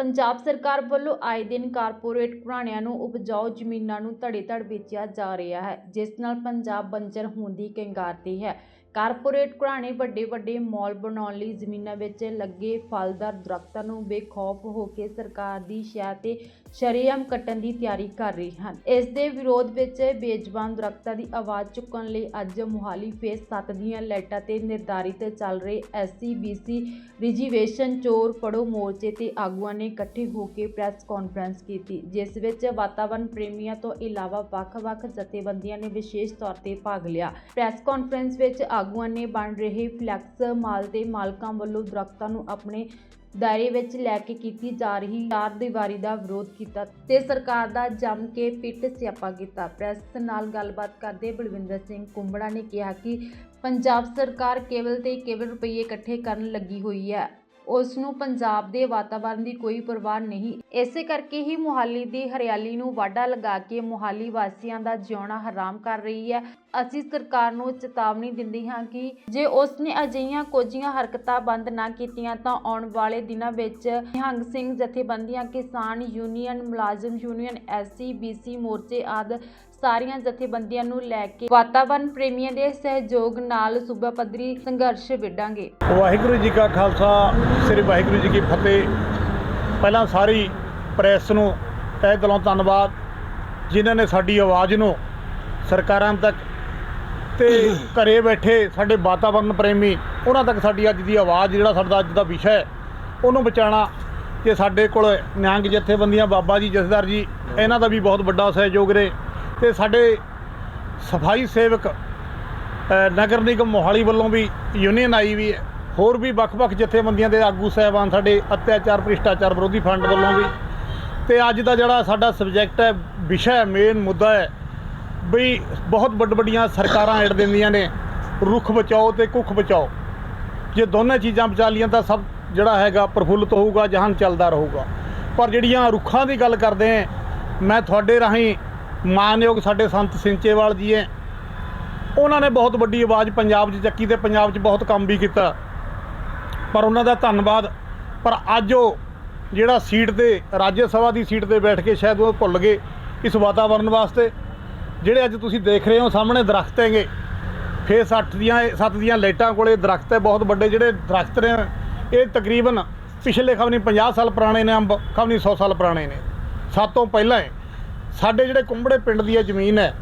ਪੰਜਾਬ ਸਰਕਾਰ ਵੱਲੋਂ ਆਏ ਦਿਨ ਕਾਰਪੋਰੇਟ ਘਰਾਣਿਆਂ ਨੂੰ ਉਪਜਾਊ ਜ਼ਮੀਨਾਂ ਨੂੰ ਧੜੇ-ਧੜ ਵੇਚਿਆ ਜਾ ਰਿਹਾ ਹੈ, ਜਿਸ ਨਾਲ ਪੰਜਾਬ ਬੰਜਰ ਹੋਣ ਦੀ ਕਗਾਰ ਤੇ ਹੈ। ਕਾਰਪੋਰੇਟ ਘਰਾਣੇ ਵੱਡੇ-ਵੱਡੇ ਮਾਲ ਬਣਾਉਣ ਲਈ ਜ਼ਮੀਨਾਂ ਵਿੱਚ ਲੱਗੇ ਫਲਦਾਰ ਦਰਖਤਾਂ ਨੂੰ ਬੇਖੌਫ ਹੋ ਕੇ ਸਰਕਾਰ ਦੀ ਸ਼ਹਿ ਤੇ ਸ਼ਰੇਆਮ ਕੱਟਣ ਦੀ ਤਿਆਰੀ ਕਰ ਰਹੇ ਹਨ। ਇਸ ਦੇ ਵਿਰੋਧ ਵਿੱਚ ਬੇਜ਼ਬਾਨ ਦਰਖਤਾਂ ਦੀ ਆਵਾਜ਼ ਚੁੱਕਣ ਲਈ ਅੱਜ ਮੁਹਾਲੀ ਫੇਸ 7 ਦੀਆਂ ਲਾਈਟਾਂ ਤੇ ਨਿਰਧਾਰਿਤ ਚੱਲ ਰਹੇ ਐਸਸੀ ਬੀਸੀ ਰਿਜੀਵੇਸ਼ਨ ਚੋਰ ਫੜੋ ਮੋਰਚੇ ਤੇ ਆਗੂਆਂ ਨੇ ਇਕੱਠੇ ਹੋ ਕੇ ਪ੍ਰੈਸ ਕਾਨਫਰੰਸ ਕੀਤੀ, ਜਿਸ ਵਿੱਚ ਵਾਤਾਵਰਣ ਪ੍ਰੇਮੀਆਂ ਤੋਂ ਇਲਾਵਾ ਵੱਖ-ਵੱਖ ਜਥੇਬੰਦੀਆਂ ਨੇ ਵਿਸ਼ੇਸ਼ ਤੌਰ ਤੇ ਭਾਗ ਲਿਆ। ਪ੍ਰੈਸ ਕਾਨਫਰੰਸ ਵਿੱਚ ਆਗੂਆਂ ਨੇ ਬਣ ਰਹੇ ਫਲੈਕਸ ਮਾਲ ਦੇ ਮਾਲਕਾਂ ਵੱਲੋਂ ਦਰਖਤਾਂ ਨੂੰ ਆਪਣੇ ਦਾਇਰੇ ਵਿੱਚ ਲੈ ਕੇ ਕੀਤੀ ਜਾ ਰਹੀ ਚਾਰ ਦੀਵਾਰੀ ਦਾ ਵਿਰੋਧ ਕੀਤਾ ਤੇ ਸਰਕਾਰ ਦਾ ਜੰਮ ਕੇ ਪਿੱਟ ਸਿਆਪਾ ਕੀਤਾ। ਪ੍ਰੈਸ ਨਾਲ ਗੱਲਬਾਤ ਕਰਦੇ ਬਲਵਿੰਦਰ ਸਿੰਘ ਕੁੰਬੜਾ ਨੇ ਕਿਹਾ ਕਿ ਪੰਜਾਬ ਸਰਕਾਰ ਕੇਵਲ ਤੇ ਕੇਵਲ ਰੁਪਏ ਇਕੱਠੇ ਕਰਨ ਲੱਗੀ ਹੋਈ ਹੈ। ਉਸ ਨੂੰ ਪੰਜਾਬ ਦੇ ਵਾਤਾਵਰਣ ਦੀ ਕੋਈ ਪਰਵਾਹ ਨਹੀਂ। ਇਸੇ ਕਰਕੇ ਹੀ ਮੁਹਾਲੀ ਦੀ ਹਰਿਆਲੀ ਨੂੰ ਵਾਢਾ ਲਗਾ ਕੇ ਮੁਹਾਲੀ ਵਾਸੀਆਂ ਦਾ ਜਿਉਣਾ ਹਰਾਮ ਕਰ ਰਹੀ ਹੈ। ਅਸੀਂ ਸਰਕਾਰ ਨੂੰ ਚੇਤਾਵਨੀ ਦਿੰਦੇ ਹਾਂ ਕਿ ਜੇ ਉਸ ਨੇ ਅਜਿਹੀਆਂ ਕੋਝੀਆਂ ਹਰਕਤਾਂ ਬੰਦ ਨਾ ਕੀਤੀਆਂ ਤਾਂ ਆਉਣ ਵਾਲੇ ਦਿਨਾਂ ਵਿੱਚ ਨਿਹੰਗ ਸਿੰਘ ਜਥੇਬੰਦੀਆਂ, ਕਿਸਾਨ ਯੂਨੀਅਨ ਮੁਲਾਜ਼ਮ ਯੂਨੀਅਨ ਐਸਸੀ ਬੀਸੀ ਮੋਰਚੇ ਆਦਿ ਸਾਰੀਆਂ ਜਥੇਬੰਦੀਆਂ ਨੂੰ ਲੈ ਕੇ ਵਾਤਾਵਰਣ ਪ੍ਰੇਮੀਆਂ ਦੇ ਸਹਿਯੋਗ ਨਾਲ ਸੂਬਾ ਪੱਧਰੀ ਸੰਘਰਸ਼ ਵਿੱਢਾਂਗੇ। ਵਾਹਿਗੁਰੂ ਜੀ ਕਾ ਖਾਲਸਾ, ਸ੍ਰੀ ਵਾਹਿਗੁਰੂ ਜੀ ਕੀ ਫਤਿਹ। ਪਹਿਲਾਂ ਸਾਰੀ ਪ੍ਰੈਸ ਨੂੰ ਤਹਿ ਦਿਲੋਂ ਧੰਨਵਾਦ, ਜਿਨ੍ਹਾਂ ਨੇ ਸਾਡੀ ਆਵਾਜ਼ ਨੂੰ ਸਰਕਾਰਾਂ ਤੱਕ ਤੇ ਘਰੇ ਬੈਠੇ ਸਾਡੇ ਵਾਤਾਵਰਣ ਪ੍ਰੇਮੀ, ਉਹਨਾਂ ਤੱਕ ਸਾਡੀ ਅੱਜ ਦੀ ਆਵਾਜ਼, ਜਿਹੜਾ ਸਾਡਾ ਅੱਜ ਦਾ ਵਿਸ਼ਾ ਹੈ, ਉਹਨੂੰ ਬਚਾਉਣਾ ਕਿ ਸਾਡੇ ਕੋਲ ਨਿਹੰਗ ਜਥੇਬੰਦੀਆਂ ਬਾਬਾ ਜੀ ਜਥੇਦਾਰ ਜੀ, ਇਹਨਾਂ ਦਾ ਵੀ ਬਹੁਤ ਵੱਡਾ ਸਹਿਯੋਗ ਰਹੇ। ਤੇ ਸਾਡੇ ਸਫ਼ਾਈ ਸੇਵਕ ਨਗਰ ਨਿਗਮ ਮੋਹਾਲੀ ਵੱਲੋਂ ਵੀ ਯੂਨੀਅਨ ਆਈ ਵੀ ਹੈ। ਹੋਰ ਵੀ ਵੱਖ-ਵੱਖ ਜਥੇਬੰਦੀਆਂ ਦੇ ਆਗੂ ਸਹਿਬਾਨ ਸਾਡੇ ਅਤਿਆਚਾਰ ਭ੍ਰਿਸ਼ਟਾਚਾਰ ਵਿਰੋਧੀ ਫੰਡ ਵੱਲੋਂ ਵੀ। ਤੇ ਅੱਜ ਦਾ ਜਿਹੜਾ ਸਾਡਾ ਸਬਜੈਕਟ ਹੈ, ਵਿਸ਼ਾ ਹੈ ਮੇਨ ਮੁੱਦਾ ਹੈ, ਵੀ ਬਹੁਤ ਵੱਡ ਵੱਡੀਆਂ ਸਰਕਾਰਾਂ ਐਡ ਦਿੰਦੀਆਂ ਨੇ, ਰੁੱਖ ਬਚਾਓ ਤੇ ਕੁੱਖ ਬਚਾਓ। ਜੇ ਦੋਨੇ ਚੀਜ਼ਾਂ ਬਚਾ ਲੀਆਂ ਤਾਂ ਸਭ ਜਿਹੜਾ ਹੈਗਾ ਪ੍ਰਫੁੱਲਤ ਹੋਊਗਾ, ਜਹਾਨ ਚੱਲਦਾ ਰਹੂਗਾ। ਪਰ ਜਿਹੜੀਆਂ ਰੁੱਖਾਂ ਦੀ ਗੱਲ ਕਰਦੇ ਹਾਂ ਮੈਂ ਤੁਹਾਡੇ ਰਾਹੀਂ ਮਾਨਯੋਗ ਸਾਡੇ ਸੰਤ ਸਿੰਚੇਵਾਲ ਜੀ ਹੈ ਉਹਨਾਂ ਨੇ ਬਹੁਤ ਵੱਡੀ ਆਵਾਜ਼ ਪੰਜਾਬ 'ਚ ਚੱਕੀ ਤੇ ਪੰਜਾਬ 'ਚ ਬਹੁਤ ਕੰਮ ਵੀ ਕੀਤਾ। ਪਰ ਉਹਨਾਂ ਦਾ ਧੰਨਵਾਦ। ਪਰ ਅੱਜ ਉਹ ਜਿਹੜਾ ਸੀਟ ਤੇ, ਰਾਜ ਸਭਾ ਦੀ ਸੀਟ ਤੇ ਬੈਠ ਕੇ ਸ਼ਾਇਦ ਉਹ ਭੁੱਲ ਗਏ ਇਸ ਵਾਤਾਵਰਨ ਵਾਸਤੇ। ਜਿਹੜੇ ਅੱਜ ਤੁਸੀਂ ਦੇਖ ਰਹੇ ਹੋ ਸਾਹਮਣੇ ਦਰਖਤ ਹੈਗੇ। ਫੇਸ 8 ਦੀਆਂ 7 ਦੀਆਂ ਲਾਈਟਾਂ ਕੋਲੇ ਦਰਖਤ ਹੈ ਬਹੁਤ ਵੱਡੇ ਜਿਹੜੇ ਦਰਖਤ ਨੇ। ਇਹ ਤਕਰੀਬਨ ਪਿਛਲੇ ਖਵਨੀ 50 ਸਾਲ ਪੁਰਾਣੇ ਨੇ ਅੰਬ ਖਵਨੀ 100 ਸਾਲ ਪੁਰਾਣੇ ਨੇ। ਸਾਤੋਂ ਪਹਿਲਾਂ ਸਾਡੇ ਜਿਹੜੇ ਕੁੰਬੜੇ ਪਿੰਡ ਦੀ ਇਹ ਜ਼ਮੀਨ ਹੈ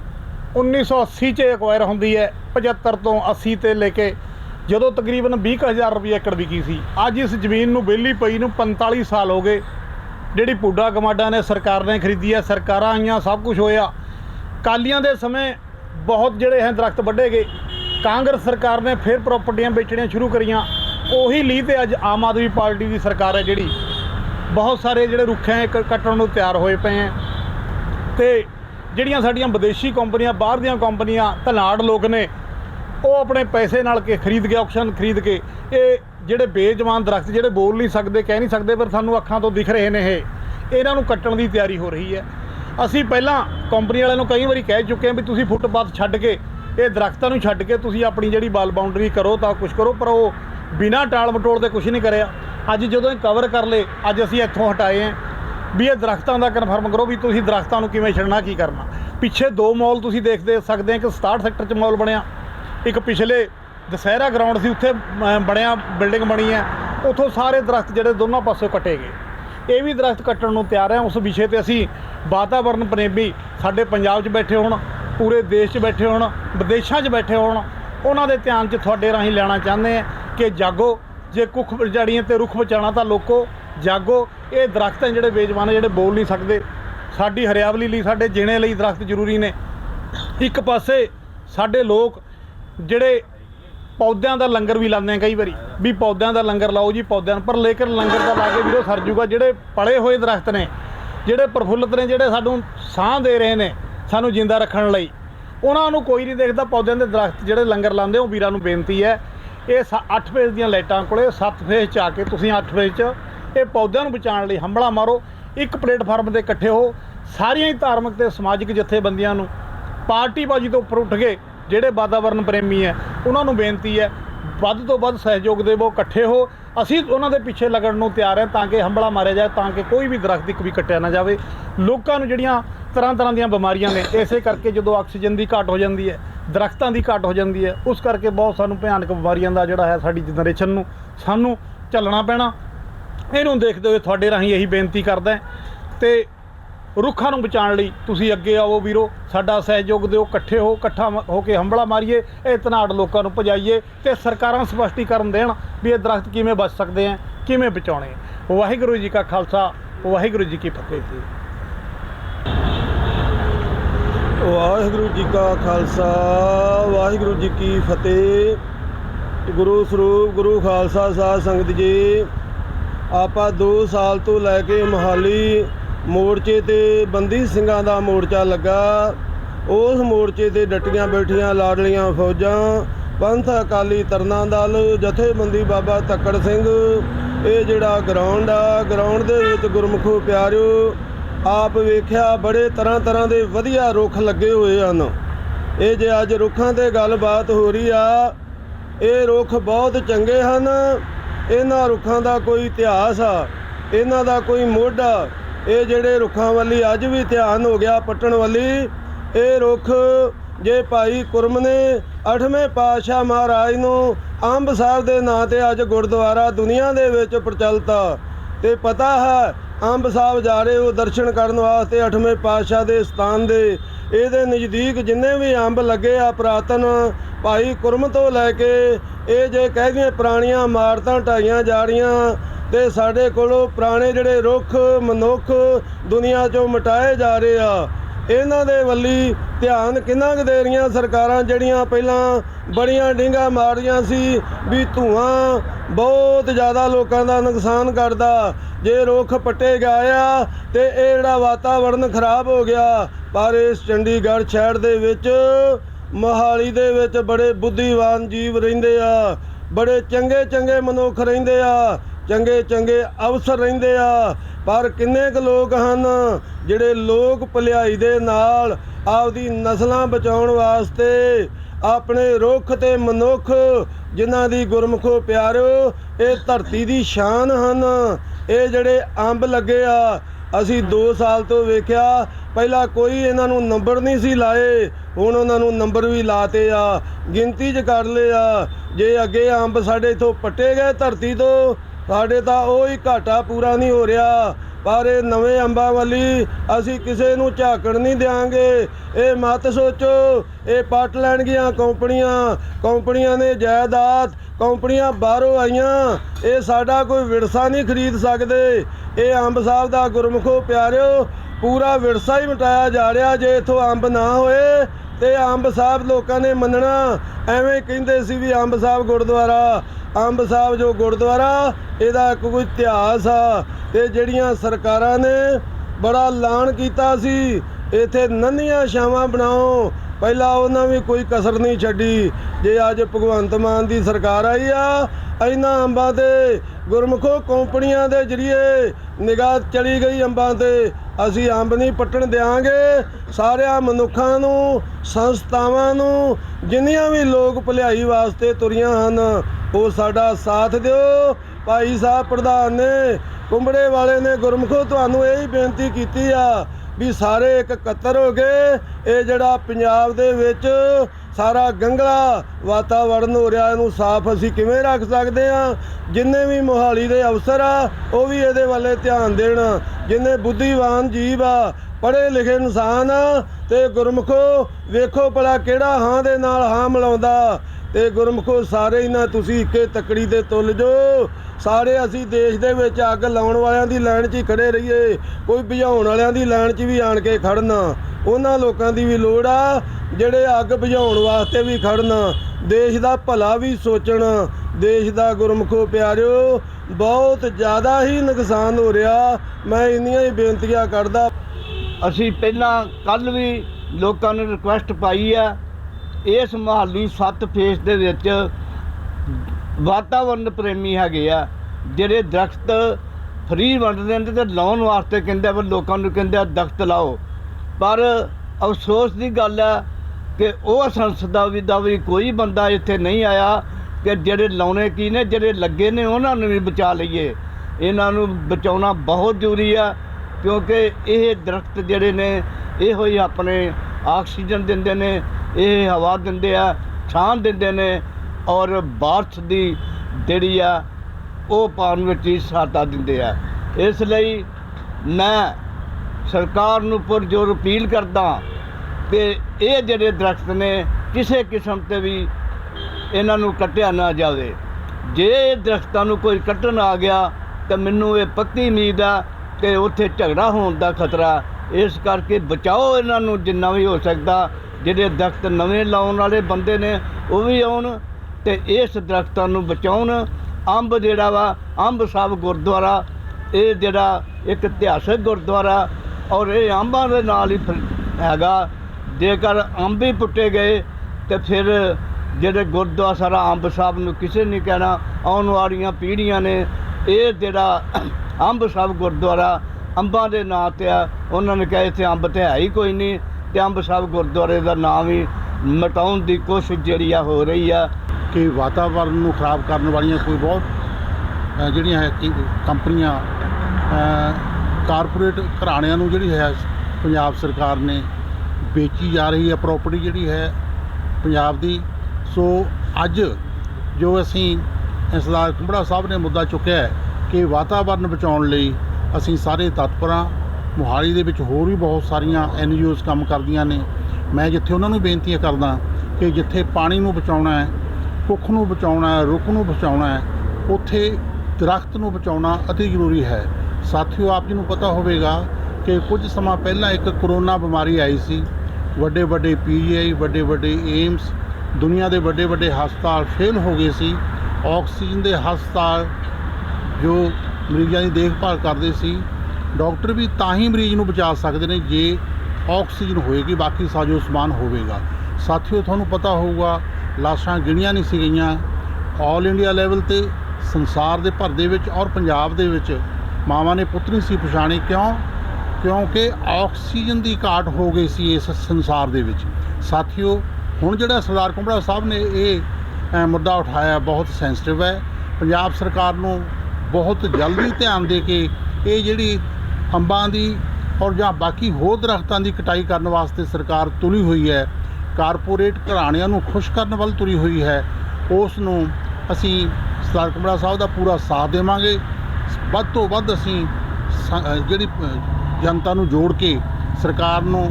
1980 ਚ ਐਕਵਾਇਰ ਹੁੰਦੀ ਹੈ 75 ਤੋਂ 80 ਤੇ ਲੈ ਕੇ ਜਦੋਂ ਤਕਰੀਬਨ 20000 ਰੁਪਏ ਏਕੜ ਵਿਕੀ ਸੀ। ਅੱਜ ਇਸ ਜ਼ਮੀਨ ਨੂੰ ਵਿਹਲੀ ਪਈ ਨੂੰ 45 ਸਾਲ ਹੋ ਗਏ। ਜਿਹੜੀ ਪੂਡਾ ਕਮਾਡਾ ਨੇ ਸਰਕਾਰ ਨੇ ਖਰੀਦੀ ਹੈ, ਸਰਕਾਰਾਂ ਆਈਆਂ, ਸਭ ਕੁਝ ਹੋਇਆ। ਕਾਲੀਆਂ ਦੇ ਸਮੇਂ ਬਹੁਤ ਜਿਹੜੇ ਹੈ ਦਰਖਤ ਵੱਢੇ ਗਏ। ਕਾਂਗਰਸ ਸਰਕਾਰ ਨੇ ਫਿਰ ਪ੍ਰਾਪਰਟੀਆਂ ਵੇਚਣੀਆਂ ਸ਼ੁਰੂ ਕਰੀਆਂ। ਉਹੀ ਲੀਹ ਤੇ ਅੱਜ ਆਮ ਆਦਮੀ ਪਾਰਟੀ ਦੀ ਸਰਕਾਰ ਹੈ ਜਿਹੜੀ। ਬਹੁਤ ਸਾਰੇ ਜਿਹੜੇ ਰੁੱਖ ਹੈ ਕ- ਕੱਟਣ ਨੂੰ ਤਿਆਰ ਹੋਏ ਪਏ ਹੈ। ਤੇ ਜਿਹੜੀਆਂ ਸਾਡੀਆਂ ਵਿਦੇਸ਼ੀ ਕੰਪਨੀਆਂ, ਬਾਹਰ ਦੀਆਂ ਕੰਪਨੀਆਂ, ਧਨਾੜ ਲੋਕ ਨੇ, ਉਹ ਆਪਣੇ ਪੈਸੇ ਨਾਲ ਕੇ ਖਰੀਦ ਕੇ ਆਕਸ਼ਨ ਖਰੀਦ ਕੇ, ਇਹ ਜਿਹੜੇ ਬੇਜਵਾਨ ਦਰਖਤ ਜਿਹੜੇ ਬੋਲ ਨਹੀਂ ਸਕਦੇ, ਕਹਿ ਨਹੀਂ ਸਕਦੇ, ਪਰ ਸਾਨੂੰ ਅੱਖਾਂ ਤੋਂ ਦਿਖ ਰਹੇ ਨੇ ਇਹ, ਇਹਨਾਂ ਨੂੰ ਕੱਟਣ ਦੀ ਤਿਆਰੀ ਹੋ ਰਹੀ ਹੈ। ਅਸੀਂ ਪਹਿਲਾਂ ਕੰਪਨੀ ਵਾਲਿਆਂ ਨੂੰ ਕਈ ਵਾਰੀ ਕਹਿ ਚੁੱਕੇ ਹਾਂ ਵੀ ਤੁਸੀਂ ਫੁੱਟਪਾਥ ਛੱਡ ਕੇ, ਇਹ ਦਰਖਤਾਂ ਨੂੰ ਛੱਡ ਕੇ ਤੁਸੀਂ ਆਪਣੀ ਜਿਹੜੀ ਬਾਲ ਬਾਉਂਡਰੀ ਕਰੋ ਤਾਂ ਕੁਝ ਕਰੋ, ਪਰ ਉਹ ਬਿਨਾਂ ਟਾਲ ਮਟੋਲ ਦੇ ਕੁਝ ਨਹੀਂ ਕਰਿਆ। ਅੱਜ ਜਦੋਂ ਇਹ ਕਵਰ ਕਰ ਲਏ, ਅੱਜ ਅਸੀਂ ਇੱਥੋਂ ਹਟਾਏ ਹਾਂ। ਵੀ ਇਹ ਦਰਖਤਾਂ ਦਾ ਕਨਫਰਮ ਕਰੋ ਵੀ ਤੁਸੀਂ ਦਰਖਤਾਂ ਨੂੰ ਕਿਵੇਂ ਛੱਡਣਾ, ਕੀ ਕਰਨਾ। ਪਿੱਛੇ ਦੋ ਮਾਲ ਤੁਸੀਂ ਦੇਖ ਦੇ ਸਕਦੇ ਹੋ ਕਿ 67 ਸੈਕਟਰ 'ਚ ਮੌਲ ਬਣਿਆ, ਇੱਕ ਪਿਛਲੇ ਦਸਹਿਰਾ ਗਰਾਊਂਡ ਸੀ, ਉੱਥੇ ਬਣਿਆ ਬਿਲਡਿੰਗ ਬਣੀ ਹੈ। ਉੱਥੋਂ ਸਾਰੇ ਦਰਖਤ ਜਿਹੜੇ ਦੋਨੋਂ ਪਾਸੇ ਕੱਟੇ ਗਏ। ਇਹ ਵੀ ਦਰਖਤ ਕੱਟਣ ਨੂੰ ਤਿਆਰ ਹੈ। ਉਸ ਵਿਸ਼ੇ ਤੇ ਅਸੀਂ ਵਾਤਾਵਰਣ ਪ੍ਰੇਮੀ ਸਾਡੇ ਪੰਜਾਬ 'ਚ ਬੈਠੇ ਹੋਣ, ਪੂਰੇ ਦੇਸ਼ 'ਚ ਬੈਠੇ ਹੋਣ, ਵਿਦੇਸ਼ਾਂ 'ਚ ਬੈਠੇ ਹੋਣ, ਉਹਨਾਂ ਦੇ ਧਿਆਨ 'ਚ ਤੁਹਾਡੇ ਰਾਹੀਂ ਲੈਣਾ ਚਾਹੁੰਦੇ ਆ ਕਿ ਜਾਗੋ, ਜੇ ਕੁੱਖ ਜੜੀਆਂ ਤੇ ਰੁੱਖ ਬਚਾਉਣਾ ਤਾਂ ਲੋਕੋ ਜਾਗੋ, ਇਹ ਦਰਖਤ ਹੈ ਜਿਹੜੇ ਬੇਜਵਾਨ ਜਿਹੜੇ ਬੋਲ ਨਹੀਂ ਸਕਦੇ। ਸਾਡੀ ਹਰਿਆਵਲੀ ਲਈ, ਸਾਡੇ ਜੀਣੇ ਲਈ ਦਰਖਤ ਜ਼ਰੂਰੀ ਨੇ। ਇੱਕ ਪਾਸੇ ਸਾਡੇ ਲੋਕ ਜਿਹੜੇ ਪੌਦਿਆਂ ਦਾ ਲੰਗਰ ਵੀ ਲਾਉਂਦੇ ਆ ਕਈ ਵਾਰੀ। ਵੀ ਪੌਦਿਆਂ ਦਾ ਲੰਗਰ ਲਾਓ ਜੀ, ਪੌਦਿਆਂ ਨੂੰ। ਪਰ ਲੇਕਿਨ ਲੰਗਰ ਦਾ ਲਾ ਕੇ ਵੀਰੋ ਸਰ ਜੂਗਾ, ਜਿਹੜੇ ਪਲੇ ਹੋਏ ਦਰਖਤ ਨੇ, ਜਿਹੜੇ ਪ੍ਰਫੁੱਲਤ ਨੇ, ਜਿਹੜੇ ਸਾਨੂੰ ਸਾਹ ਦੇ ਰਹੇ ਨੇ, ਸਾਨੂੰ ਜਿੰਦਾ ਰੱਖਣ ਲਈ। ਉਹਨਾਂ ਨੂੰ ਕੋਈ ਨਹੀਂ ਦੇਖਦਾ, ਪੌਦਿਆਂ ਦੇ ਦਰਖਤ ਜਿਹੜੇ ਲੰਗਰ ਲਾਉਂਦੇ ਉਹ ਵੀਰਾਂ ਨੂੰ ਬੇਨਤੀ ਹੈ। ਇਹ 8 ਫੇਜ਼ ਦੀਆਂ ਲਾਈਟਾਂ ਕੋਲੇ 7 ਫੇਜ਼ ਚ ਆ ਕੇ, ਤੁਸੀਂ 8 ਫੇਜ਼ ਚ ਇਹ ਪੌਦਿਆਂ ਨੂੰ ਬਚਾਉਣ ਲਈ ਹੰਬਲਾ ਮਾਰੋ, ਇੱਕ ਪਲੇਟਫਾਰਮ ਤੇ ਇਕੱਠੇ ਹੋ, ਸਾਰੀਆਂ ਹੀ ਧਾਰਮਿਕ ਤੇ ਸਮਾਜਿਕ ਜਥੇਬੰਦੀਆਂ ਨੂੰ ਪਾਰਟੀਬਾਜ਼ੀ ਤੋਂ ਉੱਪਰ ਉੱਠ ਕੇ ਜਿਹੜੇ ਵਾਤਾਵਰਣ ਪ੍ਰੇਮੀ ਹੈ, ਉਹਨਾਂ ਨੂੰ ਬੇਨਤੀ ਹੈ, ਵੱਧ ਤੋਂ ਵੱਧ ਸਹਿਯੋਗ ਦੇਵੋ, ਇਕੱਠੇ ਹੋ। ਅਸੀਂ ਉਹਨਾਂ ਦੇ ਪਿੱਛੇ ਲੱਗਣ ਨੂੰ ਤਿਆਰ ਹਾਂ ਤਾਂ ਕਿ ਹੰਬਲਾ ਮਾਰਿਆ ਜਾਏ, ਤਾਂ ਕਿ ਕੋਈ ਵੀ ਦਰਖਤ ਇੱਕ ਵੀ ਕੱਟਿਆ ਨਾ ਜਾਵੇ। ਲੋਕਾਂ ਨੂੰ ਜਿਹੜੀਆਂ ਤਰ੍ਹਾਂ ਤਰ੍ਹਾਂ ਦੀਆਂ ਬਿਮਾਰੀਆਂ ਨੇ, ਇਸੇ ਕਰਕੇ ਜਦੋਂ ਆਕਸੀਜਨ ਦੀ ਘਾਟ ਹੋ ਜਾਂਦੀ ਹੈ, ਦਰਖਤਾਂ ਦੀ ਘਾਟ ਹੋ ਜਾਂਦੀ ਹੈ, ਉਸ ਕਰਕੇ ਬਹੁਤ ਸਾਨੂੰ ਭਿਆਨਕ ਬਿਮਾਰੀਆਂ ਦਾ ਜਿਹੜਾ ਹੈ ਸਾਡੀ ਜਨਰੇਸ਼ਨ ਨੂੰ ਸਾਨੂੰ ਚੱਲਣਾ ਪੈਣਾ। ਇਹਨੂੰ ਦੇਖਦੇ ਹੋਏ ਤੁਹਾਡੇ ਰਾਹੀਂ ਇਹੀ ਬੇਨਤੀ ਕਰਦਾ ਹਾਂ ਤੇ ਰੁੱਖਾਂ ਨੂੰ ਬਚਾਉਣ ਲਈ ਤੁਸੀਂ ਅੱਗੇ ਆਵੋ ਵੀਰੋ, ਸਾਡਾ ਸਹਿਯੋਗ ਦਿਓ, ਇਕੱਠੇ ਹੋ, ਇਕੱਠਾ ਹੋ ਕੇ ਹੰਬਲਾ ਮਾਰੀਏ, ਇਹ ਧਨਾੜ ਲੋਕਾਂ ਨੂੰ ਭਜਾਈਏ ਤੇ ਸਰਕਾਰਾਂ ਸਪਸ਼ਟੀਕਰਨ ਦੇਣ ਵੀ ਇਹ ਦਰਖਤ ਕਿਵੇਂ ਬਚ ਸਕਦੇ ਆ, ਕਿਵੇਂ ਬਚਾਉਣੇ ਵਾਹਿਗੁਰੂ ਜੀ ਕਾ ਖਾਲਸਾ, ਵਾਹਿਗੁਰੂ ਜੀ ਕੀ ਫਤਿਹ ਜੀ। ਵਾਹਿਗੁਰੂ ਜੀ ਕਾ ਖਾਲਸਾ, ਵਾਹਿਗੁਰੂ ਜੀ ਕੀ ਫਤਿਹ। ਗੁਰੂ ਸਰੂਪ, ਗੁਰੂ ਖਾਲਸਾ ਸਾਧ ਸੰਗਤ ਜੀ ਆਪਾਂ 2 ਸਾਲ ਤੋਂ ਲੈ ਕੇ ਮੋਹਾਲੀ ਮੋਰਚੇ ਤੇ ਬੰਦੀ ਸਿੰਘਾਂ ਦਾ ਮੋਰਚਾ ਲੱਗਾ। ਉਸ ਮੋਰਚੇ ਤੇ ਡਟੀਆਂ ਬੈਠੀਆਂ ਲਾਡਲੀਆਂ ਫੌਜਾਂ, ਪੰਥ ਅਕਾਲੀ ਤਰਨਾ ਦਲ, ਜਥੇਬੰਦੀ ਬਾਬਾ ਤੱਕੜ ਸਿੰਘ। ਇਹ ਜਿਹੜਾ ਗਰਾਊਂਡ ਆ ਗਰਾਊਂਡ ਦੇ ਵਿੱਚ ਗੁਰਮੁਖੋ ਪਿਆਰਿਓ, ਆਪ ਵੇਖਿਆ ਬੜੇ ਤਰ੍ਹਾਂ ਤਰ੍ਹਾਂ ਦੇ ਵਧੀਆ ਰੁੱਖ ਲੱਗੇ ਹੋਏ ਹਨ। ਇਹ ਜੇ ਅੱਜ ਰੁੱਖਾਂ ਤੇ ਗੱਲਬਾਤ ਹੋ ਰਹੀ ਆ, ਇਹ ਰੁੱਖ ਬਹੁਤ ਚੰਗੇ ਹਨ। ਇਹਨਾਂ ਰੁੱਖਾਂ ਦਾ ਕੋਈ ਇਤਿਹਾਸ ਆ, ਇਹਨਾਂ ਦਾ ਕੋਈ ਮੋਢ ਆ, ਇਹ ਜਿਹੜੇ ਰੁੱਖਾਂ ਵੱਲੀ ਅੱਜ ਵੀ ਧਿਆਨ ਹੋ ਗਿਆ ਪੱਟਣ ਵੱਲੀ ਇਹ ਰੁੱਖ ਜੇ ਭਾਈ ਕੁਰਮ ਨੇ 8ਵੇਂ ਪਾਤਸ਼ਾਹ ਮਹਾਰਾਜ ਨੂੰ ਅੰਬ ਸਾਹਿਬ ਦੇ ਨਾਂ ਤੇ ਅੱਜ ਗੁਰਦੁਆਰਾ ਦੁਨੀਆ ਦੇ ਵਿੱਚ ਪ੍ਰਚਲਿਤ ਆ। ਤੇ ਪਤਾ ਹੈ ਅੰਬ ਸਾਹਿਬ ਜਾ ਰਹੇ ਹੋ ਦਰਸ਼ਨ ਕਰਨ ਵਾਸਤੇ 8ਵੇਂ ਪਾਤਸ਼ਾਹ ਦੇ ਸਥਾਨ ਦੇ, ਇਹਦੇ ਨਜ਼ਦੀਕ ਜਿੰਨੇ ਵੀ ਅੰਬ ਲੱਗੇ ਆ ਪ੍ਰਾਤਨ ਭਾਈ ਕੁਰਮ ਤੋਂ ਲੈ ਕੇ ਇਹ ਜੇ ਕਹਿ ਦਈਏ ਪੁਰਾਣੀਆਂ ਇਮਾਰਤਾਂ ਢਾਈਆਂ ਜਾ ਰਹੀਆਂ ਤੇ ਸਾਡੇ ਕੋਲੋਂ ਪੁਰਾਣੇ ਜਿਹੜੇ ਰੁੱਖ ਮਨੁੱਖ ਦੁਨੀਆ ਚੋਂ ਮਿਟਾਏ ਜਾ ਰਹੇ ਆ, ਇਹਨਾਂ ਦੇ ਵੱਲੀ ਧਿਆਨ ਕਿੰਨਾ ਕੁ ਦੇ ਰਹੀਆਂ ਸਰਕਾਰਾਂ ਜਿਹੜੀਆਂ ਪਹਿਲਾਂ ਬੜੀਆਂ ਡਿੰਗਾ ਮਾਰਦੀਆਂ ਸੀ ਵੀ ਧੂਆਂ ਬਹੁਤ ਜ਼ਿਆਦਾ ਲੋਕਾਂ ਦਾ ਨੁਕਸਾਨ ਕਰਦਾ, ਜੇ ਰੁੱਖ ਪੱਟੇ ਗਏ ਆ ਤੇ ਇਹ ਜਿਹੜਾ ਵਾਤਾਵਰਣ ਖਰਾਬ ਹੋ ਗਿਆ, ਪਰ ਇਸ ਚੰਡੀਗੜ੍ਹ ਸ਼ਹਿਰ ਦੇ ਵਿੱਚ ਮੋਹਾਲੀ ਦੇ ਵਿੱਚ ਬੜੇ ਬੁੱਧੀਵਾਨ ਜੀਵ ਰਹਿੰਦੇ ਆ, ਬੜੇ ਚੰਗੇ ਚੰਗੇ ਮਨੁੱਖ ਰਹਿੰਦੇ ਆ, ਚੰਗੇ ਚੰਗੇ ਅਵਸਰ ਰਹਿੰਦੇ ਆ, ਪਰ ਕਿੰਨੇ ਕੁ ਲੋਕ ਹਨ ਜਿਹੜੇ ਲੋਕ ਭਲਾਈ ਦੇ ਨਾਲ ਆਪਦੀ ਨਸਲਾਂ ਬਚਾਉਣ ਵਾਸਤੇ ਆਪਣੇ ਰੁੱਖ ਤੇ ਮਨੁੱਖ ਜਿਨ੍ਹਾਂ ਦੀ ਗੁਰਮੁਖੋ ਪਿਆਰਿਓ ਇਹ ਧਰਤੀ ਦੀ ਸ਼ਾਨ ਹਨ। ਇਹ ਜਿਹੜੇ ਅੰਬ ਲੱਗੇ ਆ, ਅਸੀਂ 2 ਸਾਲ ਤੋਂ ਵੇਖਿਆ, ਪਹਿਲਾਂ ਕੋਈ ਇਹਨਾਂ ਨੂੰ ਨੰਬਰ ਨਹੀਂ ਸੀ ਲਾਏ। ਹੁਣ ਉਹਨਾਂ ਨੂੰ ਨੰਬਰ ਵੀ ਲਾਤੇ ਆ, ਗਿਣਤੀ 'ਚ ਕਰ ਲਏ ਆ। ਜੇ ਅੱਗੇ ਅੰਬ ਸਾਡੇ ਇਥੋਂ ਪੱਟੇ ਗਏ ਧਰਤੀ ਤੋਂ, ਸਾਡੇ ਤਾਂ ਉਹ ਹੀ ਘਾਟਾ ਪੂਰਾ ਨਹੀਂ ਹੋ ਰਿਹਾ। ਪਰ ਇਹ ਨਵੇਂ ਅੰਬਾਂ ਵਾਲੀ ਅਸੀਂ ਕਿਸੇ ਨੂੰ ਝਾਕਣ ਨਹੀਂ ਦਿਆਂਗੇ। ਇਹ ਮਤ ਸੋਚੋ, ਇਹ ਪੱਟ ਲੈਣਗੀਆਂ ਕੰਪਨੀਆਂ। ਕੰਪਨੀਆਂ ਨੇ ਜਾਇਦਾਦ, ਕੰਪਨੀਆਂ ਬਾਹਰੋਂ ਆਈਆਂ। ਇਹ ਸਾਡਾ ਕੋਈ ਵਿਰਸਾ ਨਹੀਂ ਖਰੀਦ ਸਕਦੇ। ਇਹ ਅੰਬ ਸਾਹਿਬ ਦਾ ਗੁਰਮੁਖੋ ਪਿਆਰਿਓ, ਪੂਰਾ ਵਿਰਸਾ ਹੀ ਮਿਟਾਇਆ ਜਾ ਰਿਹਾ ਜੇ ਇਥੋਂ ਅੰਬ ਨਾ ਹੋਏ। ਤੇ ਅੰਬ ਸਾਹਿਬ ਲੋਕਾਂ ਨੇ ਮੰਨਣਾ। ਐਵੇਂ ਕਹਿੰਦੇ ਸੀ ਵੀ ਅੰਬ ਸਾਹਿਬ ਗੁਰਦੁਆਰਾ। ਅੰਬ ਸਾਹਿਬ ਜੋ ਗੁਰਦੁਆਰਾ, ਇਹਦਾ ਇੱਕ ਕੋਈ ਇਤਿਹਾਸ ਆ। ਤੇ ਜਿਹੜੀਆਂ ਸਰਕਾਰਾਂ ਨੇ ਬੜਾ ਐਲਾਨ ਕੀਤਾ ਸੀ, ਇੱਥੇ ਨੰਨੀਆਂ ਛਾਵਾਂ ਬਣਾਓ। ਪਹਿਲਾਂ ਉਹਨਾਂ ਵੀ ਕੋਈ ਕਸਰ ਨਹੀਂ ਛੱਡੀ। ਜੇ ਅੱਜ ਭਗਵੰਤ ਮਾਨ ਦੀ ਸਰਕਾਰ ਆਈ ਆ, ਇਹਨਾਂ ਅੰਬਾਂ ਤੇ ਗੁਰਮੁਖੋ ਕੰਪਨੀਆਂ ਦੇ ਜਰੀਏ ਨਿਗਾਹ ਚਲੀ ਗਈ ਅੰਬਾਂ ਤੇ। ਅਸੀਂ ਅੰਬ ਨਹੀਂ ਪੱਟਣ ਦਿਆਂਗੇ। ਸਾਰਿਆਂ ਮਨੁੱਖਾਂ ਨੂੰ, ਸੰਸਥਾਵਾਂ ਨੂੰ, ਜਿੰਨੀਆਂ ਵੀ ਲੋਕ ਭਲਾਈ ਵਾਸਤੇ ਤੁਰੀਆਂ ਹਨ, ਉਹ ਸਾਡਾ ਸਾਥ ਦਿਓ। ਭਾਈ ਸਾਹਿਬ ਪ੍ਰਧਾਨ ਨੇ, ਕੁੰਬੜੇ ਵਾਲੇ ਨੇ ਗੁਰਮੁਖੋ, ਤੁਹਾਨੂੰ ਇਹ ਹੀ ਬੇਨਤੀ ਕੀਤੀ ਆ ਵੀ ਸਾਰੇ ਇੱਕ ਇਕੱਤਰ ਹੋ ਗਏ ਇਹ ਜਿਹੜਾ ਪੰਜਾਬ ਦੇ ਵਿੱਚ ਸਾਰਾ ਗੰਗਲਾ ਵਾਤਾਵਰਨ ਹੋ ਰਿਹਾ, ਇਹਨੂੰ ਸਾਫ਼ ਅਸੀਂ ਕਿਵੇਂ ਰੱਖ ਸਕਦੇ ਆ ਜਿੰਨੇ ਵੀ ਮੋਹਾਲੀ ਦੇ ਅਫਸਰ ਆ, ਉਹ ਵੀ ਇਹਦੇ ਵੱਲੇ ਧਿਆਨ ਦੇਣ। ਜਿੰਨੇ ਬੁੱਧੀਵਾਨ ਜੀਵ ਆ, ਪੜ੍ਹੇ ਲਿਖੇ ਇਨਸਾਨ ਆ, ਤੇ ਗੁਰਮੁਖੋ ਵੇਖੋ ਭਲਾ ਕਿਹੜਾ ਹਾਂ ਦੇ ਨਾਲ ਹਾਂ ਮਿਲਾਉਂਦਾ। ਤੇ ਗੁਰਮੁਖੋ ਸਾਰੇ ਹੀ ਨਾ ਤੁਸੀਂ ਇੱਕੇ ਤਕੜੀ ਤੇ ਤੁੱਲ ਜੋ। ਸਾਰੇ ਅਸੀਂ ਦੇਸ਼ ਦੇ ਵਿੱਚ ਅੱਗ ਲਾਉਣ ਵਾਲਿਆਂ ਦੀ ਲਾਈਨ 'ਚ ਹੀ ਖੜੇ ਰਹੀਏ। ਕੋਈ ਭਜਾਉਣ ਵਾਲਿਆਂ ਦੀ ਲਾਈਨ 'ਚ ਵੀ ਆਣ ਕੇ ਖੜਨਾ ਉਹਨਾਂ ਲੋਕਾਂ ਦੀ ਵੀ ਲੋੜ ਆ, ਜਿਹੜੇ ਅੱਗ ਬੁਝਾਉਣ ਵਾਸਤੇ ਵੀ ਖੜਨ। ਦੇਸ਼ ਦਾ ਭਲਾ ਵੀ ਸੋਚਣ। ਦੇਸ਼ ਦਾ ਗੁਰਮੁਖੋ ਪਿਆਰਿਓ, ਬਹੁਤ ਜ਼ਿਆਦਾ ਹੀ ਨੁਕਸਾਨ ਹੋ ਰਿਹਾ। ਮੈਂ ਇੰਨੀਆਂ ਹੀ ਬੇਨਤੀਆਂ ਕਰਦਾ। ਅਸੀਂ ਪਹਿਲਾਂ ਕੱਲ ਵੀ ਲੋਕਾਂ ਨੇ ਰਿਕੁਐਸਟ ਪਾਈ ਆ, ਇਸ ਮਹੱਲੀ 7 ਫੇਸ ਦੇ ਵਿੱਚ ਵਾਤਾਵਰਣ ਪ੍ਰੇਮੀ ਹੈਗੇ ਆ, ਜਿਹੜੇ ਦਰਖਤ ਫ੍ਰੀ ਵੰਡਦੇ ਨੇ ਤੇ ਲਾਉਣ ਵਾਸਤੇ ਕਹਿੰਦੇ ਆ ਵੀ ਲੋਕਾਂ ਨੂੰ ਕਹਿੰਦੇ ਆ, ਦਰਖਤ ਲਾਓ। ਪਰ ਅਫਸੋਸ ਦੀ ਗੱਲ ਹੈ ਕਿ ਉਹ ਸੰਸਥਾ ਵੀ ਦਾ ਵੀ ਕੋਈ ਬੰਦਾ ਇੱਥੇ ਨਹੀਂ ਆਇਆ ਕਿ ਜਿਹੜੇ ਲਾਉਣੇ ਕੀ ਨੇ, ਜਿਹੜੇ ਲੱਗੇ ਨੇ ਉਹਨਾਂ ਨੂੰ ਵੀ ਬਚਾ ਲਈਏ। ਇਹਨਾਂ ਨੂੰ ਬਚਾਉਣਾ ਬਹੁਤ ਜ਼ਰੂਰੀ ਆ ਕਿਉਂਕਿ ਇਹ ਦਰਖਤ ਜਿਹੜੇ ਨੇ, ਇਹੋ ਹੀ ਆਪਣੇ ਆਕਸੀਜਨ ਦਿੰਦੇ ਨੇ, ਇਹ ਹਵਾ ਦਿੰਦੇ ਆ, ਛਾਂ ਦਿੰਦੇ ਨੇ ਔਰ ਬਾਰਿਸ਼ ਦੀ ਜਿਹੜੀ ਆ, ਉਹ ਪਾਉਣ ਵਿੱਚ ਹੀ ਸਹਾਇਤਾ ਦਿੰਦੇ ਆ। ਇਸ ਲਈ ਮੈਂ ਸਰਕਾਰ ਨੂੰ ਪੁਰਜੋਰ ਅਪੀਲ ਕਰਦਾ ਕਿ ਇਹ ਜਿਹੜੇ ਦਰਖਤ ਨੇ ਕਿਸੇ ਕਿਸਮ ਤੇ ਵੀ ਇਹਨਾਂ ਨੂੰ ਕੱਟਿਆ ਨਾ ਜਾਵੇ। ਜੇ ਇਹ ਦਰਖਤਾਂ ਨੂੰ ਕੋਈ ਕੱਟਣ ਆ ਗਿਆ, ਤਾਂ ਮੈਨੂੰ ਇਹ ਪੱਕੀ ਉਮੀਦ ਆ ਕਿ ਉੱਥੇ ਝਗੜਾ ਹੋਣ ਦਾ ਖਤਰਾ ਇਸ ਕਰਕੇ ਬਚਾਓ ਇਹਨਾਂ ਨੂੰ ਜਿੰਨਾ ਵੀ ਹੋ ਸਕਦਾ। ਜਿਹੜੇ ਦਰਖਤ ਨਵੇਂ ਲਾਉਣ ਵਾਲੇ ਬੰਦੇ ਨੇ, ਉਹ ਵੀ ਆਉਣ ਤੇ ਇਸ ਦਰਖਤਾਂ ਨੂੰ ਬਚਾਉਣ। ਅੰਬ ਜਿਹੜਾ ਵਾ, ਅੰਬ ਸਾਹਿਬ ਗੁਰਦੁਆਰਾ, ਇਹ ਜਿਹੜਾ ਇੱਕ ਇਤਿਹਾਸਕ ਗੁਰਦੁਆਰਾ ਔਰ ਇਹ ਅੰਬਾਂ ਦੇ ਨਾਲ ਹੀ ਫਿਰ- ਹੈਗਾ। ਜੇਕਰ ਅੰਬ ਹੀ ਪੁੱਟੇ ਗਏ, ਤੇ ਫਿਰ ਜਿਹੜੇ ਗੁਰਦੁਆਰਾ ਸਾਰਾ ਅੰਬ ਸਾਹਿਬ ਨੂੰ ਕਿਸੇ ਨਹੀਂ ਕਹਿਣਾ, ਆਉਣ ਵਾਲੀਆਂ ਪੀੜ੍ਹੀਆਂ ਨੇ, ਇਹ ਜਿਹੜਾ ਅੰਬ ਸਾਹਿਬ ਗੁਰਦੁਆਰਾ ਅੰਬਾਂ ਦੇ ਨਾਂ ਤੇ ਆ, ਉਹਨਾਂ ਨੇ ਕਿਹਾ ਇੱਥੇ ਅੰਬ ਤੇ ਹੈ ਹੀ ਕੋਈ ਨਹੀਂ, ਤੇ ਅੰਬ ਸਾਹਿਬ ਗੁਰਦੁਆਰੇ ਦਾ ਨਾਮ ਹੀ ਮਿਟਾਉਣ ਦੀ ਕੋਸ਼ਿਸ਼ ਜਿਹੜੀ ਆ ਹੋ ਰਹੀ ਆ। ਕਿ ਵਾਤਾਵਰਣ ਨੂੰ ਖਰਾਬ ਕਰਨ ਵਾਲੀਆਂ ਕੋਈ ਬਹੁਤ ਜਿਹੜੀਆਂ ਹੈ ਕੰਪਨੀਆਂ ਕਾਰਪੋਰੇਟ ਘਰਾਣਿਆਂ ਨੂੰ ਜਿਹੜੀ ਹੈ ਪੰਜਾਬ ਸਰਕਾਰ ਨੇ ਵੇਚੀ ਜਾ ਰਹੀ ਹੈ ਪ੍ਰਾਪਰਟੀ ਜਿਹੜੀ ਹੈ ਪੰਜਾਬ ਦੀ। ਸੋ ਅੱਜ ਜੋ ਅਸੀਂ ਸਰਦਾਰ ਕੁੰਬੜਾ ਸਾਹਿਬ ਨੇ ਮੁੱਦਾ ਚੁੱਕਿਆ ਹੈ ਕਿ ਵਾਤਾਵਰਨ ਬਚਾਉਣ ਲਈ ਅਸੀਂ ਸਾਰੇ ਤਤਪਰਾਂ, ਮੋਹਾਲੀ ਦੇ ਵਿੱਚ ਹੋਰ ਵੀ ਬਹੁਤ ਸਾਰੀਆਂ ਐਨਜੀਓਜ਼ ਕੰਮ ਕਰਦੀਆਂ ਨੇ। ਮੈਂ ਜਿੱਥੇ ਉਹਨਾਂ ਨੂੰ ਬੇਨਤੀਆਂ ਕਰਦਾ ਕਿ ਜਿੱਥੇ ਪਾਣੀ ਨੂੰ ਬਚਾਉਣਾ ਹੈ ਕੁੱਖ ਨੂੰ ਬਚਾਉਣਾ ਹੈ, ਰੁੱਖ ਨੂੰ ਬਚਾਉਣਾ ਹੈ, ਉੱਥੇ ਦਰਖਤ ਨੂੰ ਬਚਾਉਣਾ ਅਤੀ ਜ਼ਰੂਰੀ ਹੈ। ਸਾਥੀਓ, ਆਪ ਜੀ ਨੂੰ ਪਤਾ ਹੋਵੇਗਾ ਕਿ ਕੁਝ ਸਮਾਂ ਪਹਿਲਾਂ ਇੱਕ ਕਰੋਨਾ ਬਿਮਾਰੀ ਆਈ ਸੀ। ਵੱਡੇ ਵੱਡੇ ਪੀਜੀਆਈ, ਵੱਡੇ ਵੱਡੇ ਏਮਸ, ਦੁਨੀਆ ਦੇ ਵੱਡੇ ਵੱਡੇ ਹਸਪਤਾਲ ਫੇਲ ਹੋ ਗਏ ਸੀ। ਆਕਸੀਜਨ ਦੇ ਹਸਪਤਾਲ ਜੋ ਮਰੀਜ਼ਾਂ ਦੀ ਦੇਖਭਾਲ ਕਰਦੇ ਸੀ, ਡਾਕਟਰ ਵੀ ਤਾਂ ਹੀ ਮਰੀਜ਼ ਨੂੰ ਬਚਾ ਸਕਦੇ ਨੇ ਜੇ ਆਕਸੀਜਨ ਹੋਏਗੀ, ਬਾਕੀ ਸਾਜੋ ਸਮਾਨ ਹੋਵੇਗਾ। ਸਾਥੀਓ, ਤੁਹਾਨੂੰ ਪਤਾ ਹੋਊਗਾ, ਲਾਸ਼ਾਂ ਗਿਣੀਆਂ ਨਹੀਂ ਸੀ ਗਈਆਂ। ਆਲ ਇੰਡੀਆ ਲੈਵਲ ਤੇ ਸੰਸਾਰ ਦੇ ਭਰ ਦੇ ਵਿੱਚ ਔਰ ਪੰਜਾਬ ਦੇ ਵਿੱਚ ਮਾਵਾਂ ਨੇ ਪੁੱਤ ਨਹੀਂ ਸੀ ਪਛਾਣੀ ਕਿਉਂ? ਕਿਉਂਕਿ ਆਕਸੀਜਨ ਦੀ ਘਾਟ ਹੋ ਗਈ ਸੀ ਇਸ ਸੰਸਾਰ ਦੇ ਵਿੱਚ। ਸਾਥੀਓ, ਹੁਣ ਜਿਹੜਾ ਸਰਦਾਰ ਕੁੰਬੜਾ ਸਾਹਿਬ ਨੇ ਇਹ ਮੁੱਦਾ ਉਠਾਇਆ ਬਹੁਤ ਸੈਂਸਿਟਿਵ ਹੈ। ਪੰਜਾਬ ਸਰਕਾਰ ਨੂੰ ਬਹੁਤ ਜਲਦੀ ਧਿਆਨ ਦੇ ਕੇ ਇਹ ਜਿਹੜੀ ਅੰਬਾਂ ਦੀ ਔਰ ਜਾਂ ਬਾਕੀ ਹੋਰ ਦਰਖਤਾਂ ਦੀ ਕਟਾਈ ਕਰਨ ਵਾਸਤੇ ਸਰਕਾਰ ਤੁਲੀ ਹੋਈ ਹੈ, ਕਾਰਪੋਰੇਟ ਘਰਾਣਿਆਂ ਨੂੰ ਖੁਸ਼ ਕਰਨ ਵੱਲ ਤੁਰੀ ਹੋਈ ਹੈ, ਉਸ ਨੂੰ ਅਸੀਂ ਸਰਦਾਰ ਕੁੰਬੜਾ ਸਾਹਿਬ ਦਾ ਪੂਰਾ ਸਾਥ ਦੇਵਾਂਗੇ। ਵੱਧ ਤੋਂ ਵੱਧ ਅਸੀਂ ਜਿਹੜੀ ਜਨਤਾ ਨੂੰ ਜੋੜ ਕੇ ਸਰਕਾਰ ਨੂੰ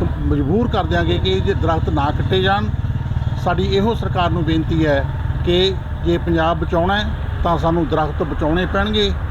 ਕ- ਮਜਬੂਰ ਕਰ ਦਿਆਂਗੇ ਕਿ ਜੇ ਦਰਖਤ ਨਾ ਕੱਟੇ ਜਾਣ, ਸਾਡੀ ਇਹੋ ਸਰਕਾਰ ਨੂੰ ਬੇਨਤੀ ਹੈ ਕਿ ਜੇ ਪੰਜਾਬ ਬਚਾਉਣਾ ਹੈ, ਤਾਂ ਸਾਨੂੰ ਦਰਖਤ ਬਚਾਉਣੇ ਪੈਣਗੇ।